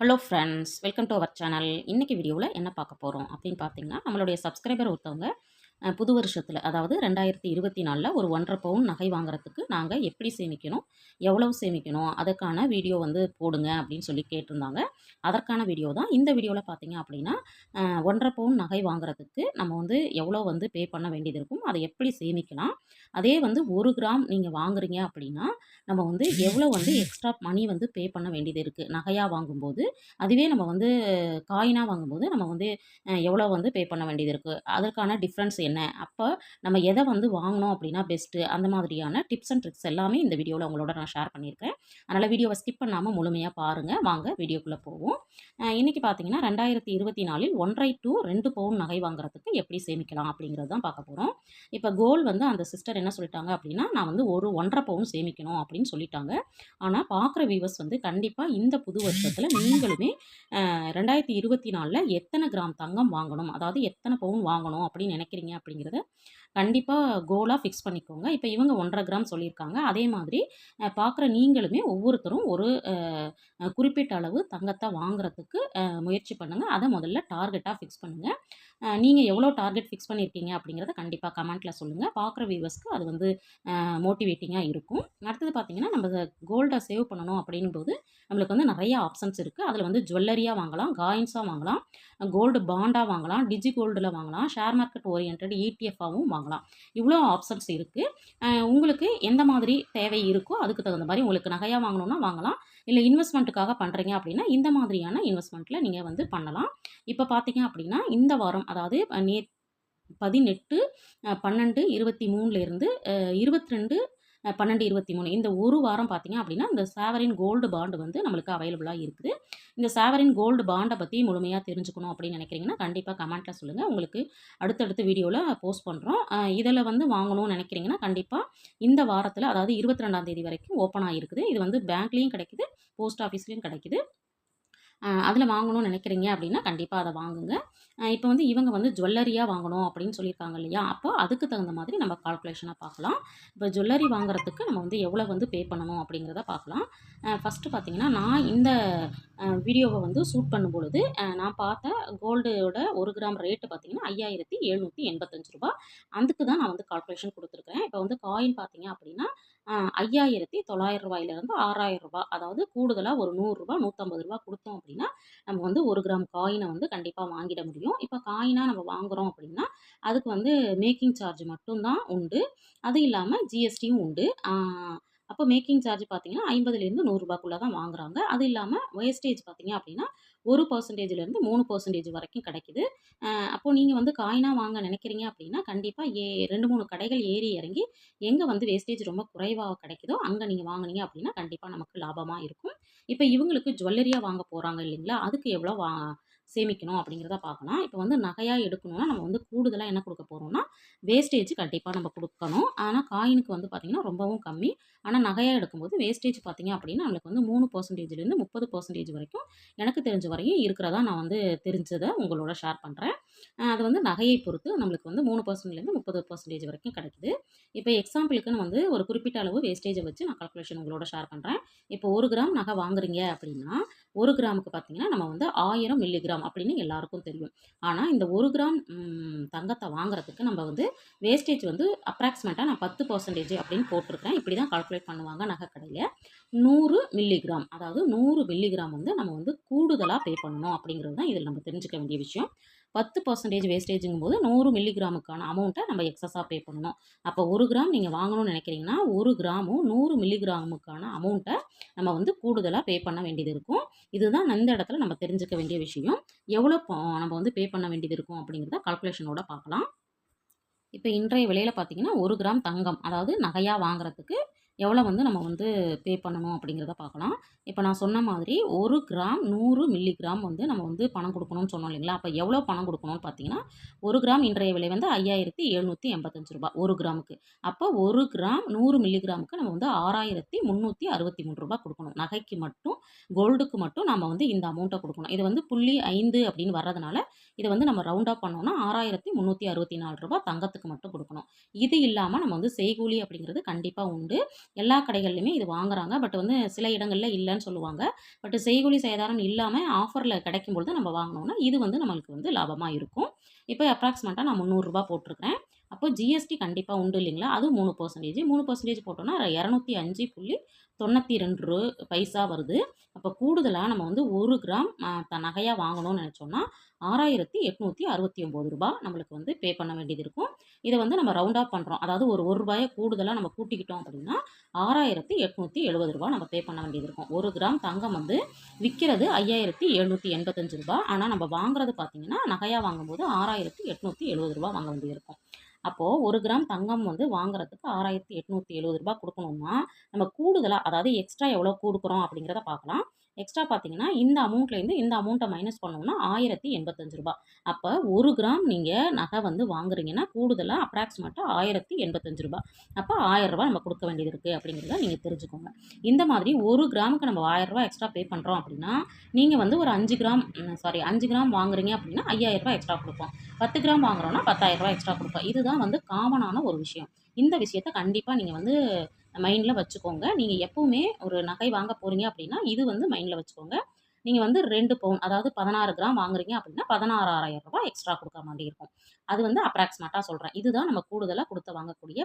Hello friends welcome to our channel இன்றைக்கி வீடியோவில் என்ன பார்க்க போகிறோம் அப்படின்னு பார்த்தீங்கன்னா நம்மளுடைய சப்ஸ்கிரைபர் ஒருத்தவங்க புது வருஷத்தில் அதாவது ரெண்டாயிரத்தி இருபத்தி நாலில் ஒரு ஒன்றரை பவுன் நகை வாங்குறதுக்கு நாங்கள் எப்படி சேமிக்கணும் எவ்வளவு சேமிக்கணும் அதற்கான வீடியோ வந்து போடுங்க அப்படின்னு சொல்லி கேட்டிருந்தாங்க. அதற்கான வீடியோ தான் இந்த வீடியோவில் பார்த்தீங்க அப்படின்னா ஒன்றரை பவுன் நகை வாங்குறதுக்கு நம்ம வந்து எவ்வளோ வந்து பே பண்ண வேண்டியது இருக்கும் அதை எப்படி சேமிக்கலாம் அதே வந்து ஒரு கிராம் நீங்கள் வாங்குறீங்க அப்படின்னா நம்ம வந்து எவ்வளோ வந்து எக்ஸ்ட்ரா மணி வந்து பே பண்ண வேண்டியது இருக்குது நகையாக வாங்கும்போது அதுவே நம்ம வந்து காயினாக வாங்கும்போது நம்ம வந்து எவ்வளோ வந்து பே பண்ண வேண்டியது இருக்குது அதற்கான டிஃப்ரென்ஸ் என்ன? அப்போ நம்ம எதை வந்து வாங்கினோம் அப்படின்னா பெஸ்ட்டு அந்த மாதிரியான டிப்ஸ் அண்ட் ட்ரிக்ஸ் எல்லாமே இந்த வீடியோவில் உங்களோட நான் ஷேர் பண்ணியிருக்கேன். அதனால் வீடியோவை ஸ்கிப் பண்ணாமல் முழுமையாக பாருங்கள் வாங்க வீடியோக்குள்ளே போவோம். இன்றைக்கி பார்த்தீங்கன்னா ரெண்டாயிரத்தி இருபத்தி நாலில் ஒன்றரை டூ ரெண்டு பவுன் நகை வாங்குறதுக்கு எப்படி சேமிக்கலாம் அப்படிங்கிறது தான் பார்க்க போகிறோம் இப்போ கோல் வந்து அந்த சிஸ்டர் என்ன சொல்லிட்டாங்க அப்படின்னா நான் வந்து ஒரு ஒன்றரை பவுன் சேமிக்கணும் அப்படின்னு சொல்லிட்டாங்க. ஆனால் பார்க்குற வியூவர்ஸ் வந்து கண்டிப்பாக இந்த புது வருஷத்தில் நீங்களுமே ரெண்டாயிரத்தி இருபத்தி நாலில் எத்தனை கிராம் தங்கம் வாங்கணும்? அதாவது எத்தனை பவுன் வாங்கணும் அப்படின்னு நினைக்கிறீங்க அப்படிங்கிறத கண்டிப்பாக கோலாக ஃபிக்ஸ் பண்ணிக்கோங்க. இப்போ இவங்க ஒன்றரை கிராம் சொல்லியிருக்காங்க. அதே மாதிரி பார்க்குற நீங்களுமே ஒவ்வொருத்தரும் ஒரு குறிப்பிட்ட அளவு தங்கத்தை வாங்குறதுக்கு முயற்சி பண்ணுங்கள் அதை முதல்ல டார்கெட்டாக ஃபிக்ஸ் பண்ணுங்கள் நீங்கள் எவ்வளோ டார்கெட் ஃபிக்ஸ் பண்ணியிருக்கீங்க அப்படிங்கிறத கண்டிப்பாக கமெண்ட்டில் சொல்லுங்கள் பார்க்குற வியூவர்ஸ்க்கு அது வந்து மோட்டிவேட்டிங்காக இருக்கும். அடுத்தது பார்த்தீங்கன்னா நம்ம கோல்டை சேவ் பண்ணணும் அப்படிங்கும்போது நம்மளுக்கு வந்து நிறைய ஆப்ஷன்ஸ் இருக்குது அதில் வந்து ஜுவல்லரியாக வாங்கலாம் காயின்ஸாக வாங்கலாம் கோல்டு பாண்டாக வாங்கலாம் டிஜி கோல்டில் வாங்கலாம் ஷேர் மார்க்கெட் ஓரியன்ட் இடிஎஃபாகவும் வாங்கலாம் வாங்கலாம். இவ்வளோ ஆப்ஷன்ஸ் இருக்குது உங்களுக்கு எந்த மாதிரி தேவை இருக்கோ அதுக்கு தகுந்த மாதிரி உங்களுக்கு நகையாக வாங்கணும்னா வாங்கலாம். இல்லை இன்வெஸ்ட்மெண்ட்டுக்காக பண்ணுறீங்க அப்படின்னா இந்த மாதிரியான இன்வெஸ்ட்மெண்ட்டில் நீங்கள் வந்து பண்ணலாம். இப்போ பார்த்தீங்க அப்படின்னா இந்த வாரம் அதாவது நே பதினெட்டு பன்னெண்டு இருபத்தி மூணுலேருந்து இருபத்தி ரெண்டு பன்னெண்டு இருபத்தி மூணு. இந்த ஒரு வாரம் பார்த்தீங்க அப்படின்னா இந்த சாவரின் கோல்டு பாண்டு வந்து நம்மளுக்கு அவைலபிளாக இருக்குது. இந்த சாவரின் கோல்டு பாண்டை பற்றி முழுமையாக தெரிஞ்சுக்கணும் அப்படின்னு நினைக்கிறீங்கன்னா கண்டிப்பாக கமெண்ட்டில் சொல்லுங்கள் உங்களுக்கு அடுத்தடுத்த வீடியோவில் போஸ்ட் பண்ணுறோம் இதில் வந்து வாங்கணும்னு நினைக்கிறீங்கன்னா கண்டிப்பாக இந்த வாரத்தில் அதாவது இருபத்தி ரெண்டாம் தேதி வரைக்கும் ஓப்பன் ஆகிருக்குது இது வந்து பேங்க்லேயும் கிடைக்குது போஸ்ட் ஆஃபீஸ்லேயும் கிடைக்குது. அதில் வாங்கணும்னு நினைக்கிறீங்க அப்படின்னா கண்டிப்பாக அதை வாங்குங்க. இப்போ வந்து இவங்க வந்து ஜுவல்லரியாக வாங்கணும் அப்படின்னு சொல்லியிருக்காங்க இல்லையா? அப்போ அதுக்கு தகுந்த மாதிரி நம்ம கால்குலேஷனாக பார்க்கலாம். இப்போ ஜுவல்லரி வாங்குறதுக்கு நம்ம வந்து எவ்வளோ வந்து பே பண்ணணும் அப்படிங்கிறத பார்க்கலாம். ஃபஸ்ட்டு பார்த்தீங்கன்னா நான் இந்த வீடியோவை வந்து ஷூட் பண்ணும் பொழுது நான் பார்த்த கோல்டோட ஒரு கிராம் ரேட்டு பார்த்தீங்கன்னா ஐயாயிரத்தி எழுநூற்றி எண்பத்தஞ்சு ரூபா அதுக்கு தான் நான் வந்து கால்குலேஷன் கொடுத்துருக்கேன் இப்போ வந்து காயின் பார்த்தீங்க அப்படின்னா ஐயாயிரத்தி தொள்ளாயிரம் ரூபாயிலிருந்து ஆறாயிரம் ரூபாய் அதாவது கூடுதலாக ஒரு நூறுரூபா நூற்றம்பது ரூபா கொடுத்தோம் அப்படின்னா நம்ம வந்து ஒரு கிராம் காயினை வந்து கண்டிப்பாக வாங்கிட முடியும். இப்போ காயினாக நம்ம வாங்குறோம் அப்படின்னா அதுக்கு வந்து மேக்கிங் சார்ஜ் மட்டும்தான் உண்டு. அது இல்லாமல் ஜிஎஸ்டியும் உண்டு. அப்போ மேக்கிங் சார்ஜ் பார்த்தீங்கன்னா ஐம்பதுலேருந்து நூறுரூபாக்குள்ளே தான் வாங்குறாங்க. அது இல்லாமல் வேஸ்டேஜ் பார்த்தீங்க அப்படின்னா ஒரு பர்சன்டேஜ்லேருந்து மூணு பர்சன்டேஜ் வரைக்கும் கிடைக்குது. அப்போது நீங்கள் வந்து காயினாக வாங்க நினைக்கிறீங்க அப்படின்னா கண்டிப்பாக ஏ ரெண்டு மூணு கடைகள் ஏறி இறங்கி எங்கே வந்து வேஸ்டேஜ் ரொம்ப குறைவாக கிடைக்குதோ அங்கே நீங்கள் வாங்குனீங்க அப்படின்னா கண்டிப்பாக நமக்கு லாபமாக இருக்கும். இப்போ இவங்களுக்கு ஜுவல்லரியாக வாங்க போகிறாங்க இல்லைங்களா அதுக்கு எவ்வளோ வா சேமிக்கணும் அப்படிங்கிறத பார்க்கலாம் இப்போ வந்து நகையாக எடுக்கணும்னா நம்ம வந்து கூடுதலாக என்ன கொடுக்க போகிறோம்னா வேஸ்டேஜ் கண்டிப்பாக நம்ம கொடுக்கணும். ஆனால் காயினுக்கு வந்து பார்த்திங்கன்னா ரொம்பவும் கம்மி. ஆனால் நகையாக எடுக்கும்போது வேஸ்டேஜ் பார்த்தீங்க அப்படின்னா நம்மளுக்கு வந்து மூணு பர்சன்டேஜ்லேருந்து முப்பது பர்சன்டேஜ் வரைக்கும் எனக்கு தெரிஞ்ச வரையும் இருக்கிறதா நான் வந்து தெரிஞ்சதை உங்களோட ஷேர் பண்ணுறேன் அது வந்து நகையை பொறுத்து நம்மளுக்கு வந்து மூணு பர்சன்ட்லேருந்து முப்பது பர்சன்டேஜ் வரைக்கும் கிடைக்குது. இப்போ எக்ஸாம்பிளுக்குன்னு வந்து ஒரு குறிப்பிட்ட அளவு வேஸ்டேஜை வச்சு நான் கால்குலேஷன் உங்களோட ஷேர் பண்ணுறேன் இப்போ ஒரு கிராம் நகை வாங்குறீங்க அப்படின்னா ஒரு கிராமுக்கு பார்த்தீங்கன்னா நம்ம வந்து ஆயிரம் மில்லிகிராம் அப்படின்னு எல்லாருக்கும் தெரியும். ஆனால் இந்த ஒரு கிராம் தங்கத்தை வாங்குறதுக்கு நம்ம வந்து வேஸ்டேஜ் வந்து அப்ராக்சிமேட்டாக நான் பத்து பர்சன்டேஜ் அப்படின்னு போட்டிருக்கேன் இப்படி தான் கால்குலேட் பண்ணுவாங்க நகைக்கடையில் நூறு மில்லிகிராம் அதாவது நூறு மில்லிகிராம் வந்து நம்ம வந்து கூடுதலாக பே பண்ணணும் அப்படிங்கிறது தான் இதில் நம்ம தெரிஞ்சுக்க வேண்டிய விஷயம். பத்து பர்சன்டேஜ் வேஸ்டேஜுங்கும் போது நூறு மில்லிகிராமுக்கான அமௌண்ட்டை நம்ம எக்ஸஸாக பே பண்ணணும். அப்போ ஒரு கிராம் நீங்கள் வாங்கணும்னு நினைக்கிறீங்கன்னா ஒரு கிராமும் நூறு மில்லிகிராமுக்கான அமௌண்ட்டை நம்ம வந்து கூடுதலாக பே பண்ண வேண்டியது இருக்கும். இதுதான் இந்த இடத்துல நம்ம தெரிஞ்சுக்க வேண்டிய விஷயம். எவ்வளோ நம்ம வந்து பே பண்ண வேண்டியது இருக்கும் அப்படிங்கிறத கால்குலேஷனோட பார்க்கலாம். இப்போ இன்றைய விலையில் பார்த்தீங்கன்னா ஒரு கிராம் தங்கம் அதாவது நகையாக வாங்குறதுக்கு எவ்வளோ வந்து நம்ம வந்து பே பண்ணணும் அப்படிங்கிறத பார்க்கலாம். இப்போ நான் சொன்ன மாதிரி ஒரு கிராம் நூறு மில்லிகிராம் வந்து நம்ம வந்து பணம் கொடுக்கணும்னு சொன்னோம் இல்லைங்களா? அப்போ எவ்வளோ பணம் கொடுக்கணும்னு பார்த்தீங்கன்னா ஒரு கிராம் இன்றைய விலை வந்து ஐயாயிரத்தி எழுநூற்றி எண்பத்தஞ்சு ரூபாய் ஒரு கிராமுக்கு. அப்போ ஒரு கிராம் நூறு மில்லிகிராமுக்கு நம்ம வந்து ஆறாயிரத்தி முந்நூற்றி அறுபத்தி மூணு ரூபாய் கொடுக்கணும். நகைக்கு மட்டும் கோல்டுக்கு மட்டும் நம்ம வந்து இந்த அமௌண்ட்டை கொடுக்கணும். இது வந்து புள்ளி ஐந்து அப்படின்னு வர்றதுனால இதை வந்து நம்ம ரவுண்ட் அப் பண்ணோம்னா ஆறாயிரத்தி முந்நூற்றி அறுபத்தி நாலு ரூபா தங்கத்துக்கு மட்டும் கொடுக்கணும். இது இல்லாமல் நம்ம வந்து செய்கூலி அப்படிங்கிறது கண்டிப்பாக உண்டு. எல்லா கடைகள்லையுமே இது வாங்குறாங்க. பட் வந்து சில இடங்களில் இல்லைன்னு சொல்லுவாங்க. பட் செய்கூலி சேதாரம் இல்லாமல் ஆஃபரில் கிடைக்கும் பொழுது நம்ம வாங்கினோம்னா இது வந்து நம்மளுக்கு வந்து லாபமாக இருக்கும். இப்போ அப்ராக்சிமேட்டாக நான் முந்நூறுரூபா போட்டிருக்கிறேன். அப்போ ஜிஎஸ்டி கண்டிப்பாக உண்டு இல்லைங்களா? அது மூணு பர்சன்டேஜ் மூணு பர்சன்டேஜ் போட்டோம்னா இரநூத்தி அஞ்சு புள்ளி தொண்ணூற்றி ரெண்டு ரூ பைசா வருது. அப்போ கூடுதலாக நம்ம வந்து ஒரு கிராம் த நகையாக வாங்கணும்னு நினச்சோம்னா ஆறாயிரத்தி எட்நூற்றி அறுபத்தி ஒம்பது ரூபா நம்மளுக்கு வந்து பே பண்ண வேண்டியது இருக்கும். இதை வந்து நம்ம ரவுண்ட் ஆஃப் பண்ணுறோம் அதாவது ஒரு ஒரு ரூபாயை கூடுதலாக நம்ம கூட்டிக்கிட்டோம் அப்படின்னா ஆறாயிரத்தி எட்நூற்றி எழுபது ரூபா நம்ம பே பண்ண வேண்டியது இருக்கும். ஒரு கிராம் தங்கம் வந்து விற்கிறது ஐயாயிரத்தி எழுநூற்றி எண்பத்தஞ்சு ரூபா ஆனால் நம்ம வாங்குறது பார்த்திங்கன்னா நகையாக வாங்கும்போது ஆறாயிரத்தி எட்நூற்றி எழுபது ரூபா வாங்க வேண்டியது இருக்கும். அப்போது ஒரு கிராம் தங்கம் வந்து வாங்குறதுக்கு ஆறாயிரத்தி எட்நூற்றி எழுபது ரூபா கொடுக்கணும்னா நம்ம கூடுதலாக அதாவது எக்ஸ்ட்ரா எவ்வளோ கொடுக்குறோம் அப்படிங்கிறத பார்க்கலாம். எக்ஸ்ட்ரா பார்த்தீங்கன்னா இந்த அமௌண்ட்லேருந்து இந்த அமௌண்ட்டை மைனஸ் பண்ணோம்னா ஆயிரத்தி எண்பத்தஞ்சு ரூபா அப்போ ஒரு கிராம் நீங்கள் நகை வந்து வாங்குறீங்கன்னா கூடுதலாக அப்ராக்சிமேட்டாக ஆயிரத்தி எண்பத்தஞ்சு ரூபா அப்போ ஆயிரரூபா நம்ம கொடுக்க வேண்டியது இருக்குது அப்படிங்கிறத நீங்கள் தெரிஞ்சுக்கோங்க. இந்த மாதிரி ஒரு கிராமுக்கு நம்ம ஆயிரரூபா எக்ஸ்ட்ரா பே பண்ணுறோம் அப்படின்னா நீங்கள் வந்து ஒரு அஞ்சு கிராம் சாரி அஞ்சு கிராம் வாங்குறீங்க அப்படின்னா ஐயாயிரரூபா எக்ஸ்ட்ரா கொடுப்போம். பத்து கிராம் வாங்குறோன்னா பத்தாயிரரூபா எக்ஸ்ட்ரா கொடுப்போம். இதுதான் வந்து காமனான ஒரு விஷயம். இந்த விஷயத்த கண்டிப்பாக நீங்கள் வந்து மைண்டில் வச்சுக்கோங்க. நீங்கள் எப்போவுமே ஒரு நகை வாங்க போகிறீங்க அப்படின்னா இது வந்து மைண்டில் வச்சுக்கோங்க. நீங்கள் வந்து ரெண்டு பவுன் அதாவது பதினாறு கிராம் வாங்குறீங்க அப்படின்னா பதினாறாயிரம் ரூபாய் எக்ஸ்ட்ரா கொடுக்குற மாதிரி இருக்கும். அது வந்து அப்ராக்சிமேட்டாக சொல்கிறேன் இதுதான் நம்ம கூடுதலாக கொடுத்து வாங்கக்கூடிய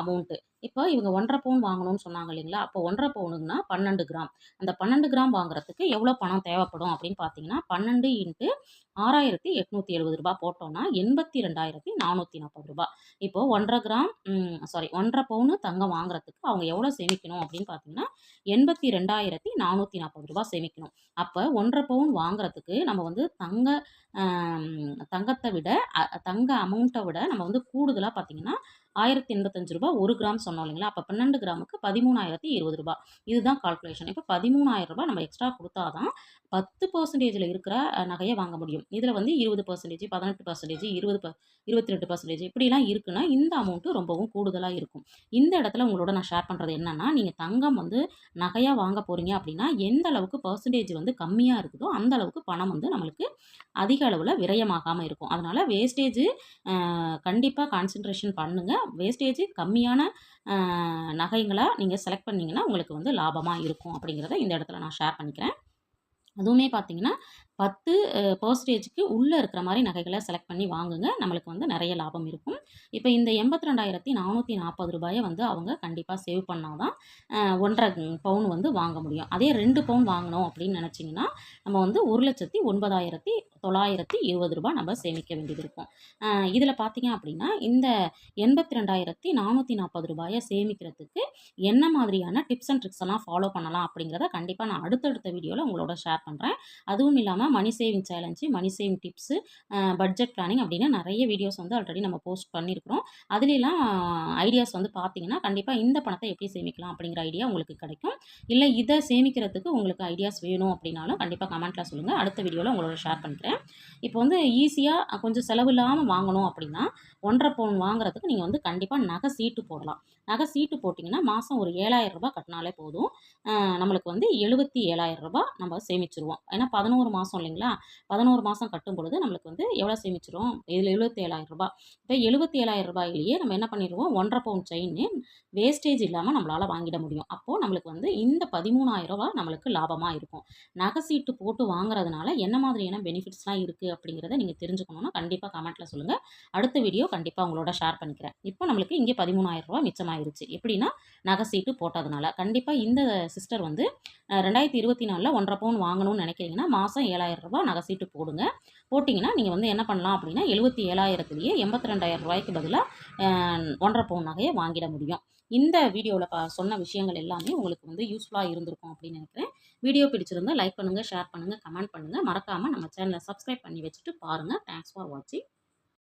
அமௌண்ட்டு இப்போ இவங்க ஒன்றரை பவுன் வாங்கணும்னு சொன்னாங்க இல்லைங்களா? அப்போ ஒன்றரை பவுனுங்கன்னா பன்னெண்டு கிராம். அந்த பன்னெண்டு கிராம் வாங்குறதுக்கு எவ்வளோ பணம் தேவைப்படும் அப்படின்னு பார்த்தீங்கன்னா பன்னெண்டு இன்ட்டு ஆறாயிரத்தி எட்நூற்றி எழுபது ரூபா போட்டோம்னா எண்பத்தி ரெண்டாயிரத்தி நானூற்றி நாற்பது ரூபா இப்போது ஒன்றரை கிராம் சாரி ஒன்றரை பவுனு தங்கம் வாங்குறதுக்கு அவங்க எவ்வளோ சேமிக்கணும் அப்படின்னு பார்த்தீங்கன்னா எண்பத்தி ரெண்டாயிரத்தி நானூற்றி நாற்பது ரூபா சேமிக்கணும். அப்போ ஒன்றரை பவுன் வாங்குறதுக்கு நம்ம வந்து தங்க தங்கத்தை விட தங்க அமௌண்ட்டை விட நம்ம வந்து கூடுதலாக பார்த்தீங்கன்னா ஆயிரத்தி எண்பத்தஞ்சு ரூபா ஒரு கிராம் சொன்னோம் இல்லைங்களா? அப்போ பன்னெண்டு கிராமுக்கு பதிமூணாயிரத்தி இருபது ரூபா இதுதான் கால்குலேஷன் இப்போ பதிமூணாயிரம் ரூபாய் நம்ம எக்ஸ்ட்ரா கொடுத்தா தான் பத்து பர்சன்டேஜில் இருக்கிற நகையை வாங்க முடியும். இதில் வந்து இருபது பர்சன்டேஜ் பதினெட்டு பர்சன்டேஜ் இருபது ப இருபத்தி ரெண்டு பர்சன்டேஜ் இப்படிலாம் இருக்குன்னா இந்த அமௌண்ட்டு ரொம்பவும் கூடுதலாக இருக்கும். இந்த இடத்துல உங்களோட நான் ஷேர் பண்ணுறது என்னென்னா நீங்கள் தங்கம் வந்து நகையாக வாங்க போகிறீங்க அப்படின்னா எந்த அளவுக்கு பர்சன்டேஜ் வந்து கம்மியாக இருக்குதோ அந்த அளவுக்கு பணம் வந்து நம்மளுக்கு அதிக அளவில் விரயமாகாமல் இருக்கும். அதனால் வேஸ்டேஜ் கண்டிப்பாக கான்சென்ட்ரேஷன் பண்ணுங்கள் வேஸ்டேஜ் கம்மியான நகைங்களாக நீங்கள் செலக்ட் பண்ணிங்கன்னா உங்களுக்கு வந்து லாபமாக இருக்கும் அப்படிங்கிறத இந்த இடத்துல நான் ஷேர் பண்ணிக்கிறேன். அதுவுமே பார்த்தீங்கன்னா பத்து பர்சன்டேஜுக்கு உள்ளே இருக்கிற மாதிரி நகைகளை செலக்ட் பண்ணி வாங்குங்க. நம்மளுக்கு வந்து நிறைய லாபம் இருக்கும். இப்போ இந்த எண்பத்தி ரெண்டாயிரத்தி நானூற்றி நாற்பது ரூபாயை வந்து அவங்க கண்டிப்பாக சேவ் பண்ணால் தான் ஒன்றரை பவுன் வந்து வாங்க முடியும். அதே ரெண்டு பவுன் வாங்கணும் அப்படின்னு நினச்சிங்கன்னா நம்ம வந்து ஒரு லட்சத்தி ஒன்பதாயிரத்தி தொள்ளாயிரத்தி இருபது ரூபாய் நம்ம சேமிக்க வேண்டியது இருக்கும். இதில் பார்த்தீங்க அப்படின்னா இந்த எண்பத்தி ரெண்டாயிரத்தி நானூற்றி நாற்பது ரூபாயை சேமிக்கிறதுக்கு என்ன மாதிரியான டிப்ஸ் அண்ட் ட்ரிக்ஸ் எல்லாம் ஃபாலோ பண்ணலாம் அப்படிங்கிறத கண்டிப்பாக நான் அடுத்தடுத்த வீடியோவில் உங்களோட ஷேர் பண்ணுறேன் அதுவும் இல்லாமல் money saving challenge money saving tips budget planning அப்படின்னு நிறைய வீடியோஸ் வந்து ஆல்ரெடி நம்ம போஸ்ட் பண்ணியிருக்கிறோம் அதுலலாம் ஐடியாஸ் வந்து பார்த்தீங்கன்னா கண்டிப்பாக இந்த பணத்தை எப்படி சேமிக்கலாம் அப்படிங்கிற ஐடியா உங்களுக்கு கிடைக்கும். இல்லை இதை சேமிக்கிறதுக்கு உங்களுக்கு ஐடியாஸ் வேணும் அப்படின்னாலும் கண்டிப்பாக கமெண்ட்டில் சொல்லுங்கள் அடுத்த வீடியோவில் உங்களோட ஷேர் பண்ணுறேன் இப்போ வந்து ஈஸியாக கொஞ்சம் செலவு இல்லாமல் வாங்கணும் அப்படின்னா ஒன்றரை பவுன் வாங்குறதுக்கு நீங்கள் வந்து கண்டிப்பாக நகை சீட்டு போடலாம். நகை சீட்டு போட்டிங்கன்னா மாதம் ஒரு ஏழாயிரம் ரூபாய் கட்டினாலே போதும். நம்மளுக்கு வந்து எழுபத்தி ஏழாயிரம் ரூபாய் நம்ம சேமிச்சிருவோம். ஏன்னா பதினோரு மாதம் இல்லைங்களா? பதினோரு மாதம் கட்டும் பொழுது நம்மளுக்கு வந்து எவ்வளோ சேமிச்சிரும்? இதில் எழுபத்தி ஏழாயிரம் ரூபாய். இப்போ எழுபத்தி ஏழாயிரம் ரூபாயிலேயே நம்ம என்ன பண்ணிடுவோம்? ஒன்றரை பவுன் செயின் வேஸ்டேஜ் இல்லாமல் நம்மளால் வாங்கிட முடியும். அப்போது நம்மளுக்கு வந்து இந்த பதிமூணாயிரம் ரூபா நம்மளுக்கு லாபமாக இருக்கும். நகை சீட்டு போட்டு வாங்குறதுனால என்ன மாதிரியான பெனிஃபிட்ஸ்லாம் இருக்குது அப்படிங்கிறத நீங்கள் தெரிஞ்சுக்கணுன்னா கண்டிப்பாக கமெண்ட்டில் சொல்லுங்கள் அடுத்த வீடியோ கண்டிப்பாக உங்களோட ஷேர் பண்ணிக்கிறேன். இப்போ நம்மளுக்கு இங்கே பதிமூணாயிரம் ரூபா மிச்சமாயிருச்சு. எப்படின்னா நகை சீட்டு போட்டதுனால. கண்டிப்பாக இந்த சிஸ்டர் வந்து ரெண்டாயிரத்தி இருபத்தி நாலில் ஒன்றரை பவுன் வாங்கணும்னு நினைக்கிறீங்கன்னா மாதம் ஏழாயிரம் ரூபா நகை சீட்டு போடுங்க. போட்டிங்கன்னா நீங்கள் வந்து என்ன பண்ணலாம் அப்படின்னா எழுபத்தி ஏழாயிரத்துலேயே எண்பத்தி ரெண்டாயிரம் ரூபாய்க்கு பதிலாக ஒன்றரை பவுன் நகையை வாங்கிட முடியும். இந்த வீடியோவில் பா சொன்ன விஷயங்கள் எல்லாமே உங்களுக்கு வந்து யூஸ்ஃபுல்லாக இருந்திருக்கும் அப்படின்னு நினைக்கிறேன். வீடியோ பிடிச்சிருந்தா லைக் பண்ணுங்கள் ஷேர் பண்ணுங்கள் கமெண்ட் பண்ணுங்கள் மறக்காமல் நம்ம சேனலை சப்ஸ்கிரைப் பண்ணி வச்சுட்டு பாருங்கள் தேங்க்ஸ் ஃபார் வாட்சிங்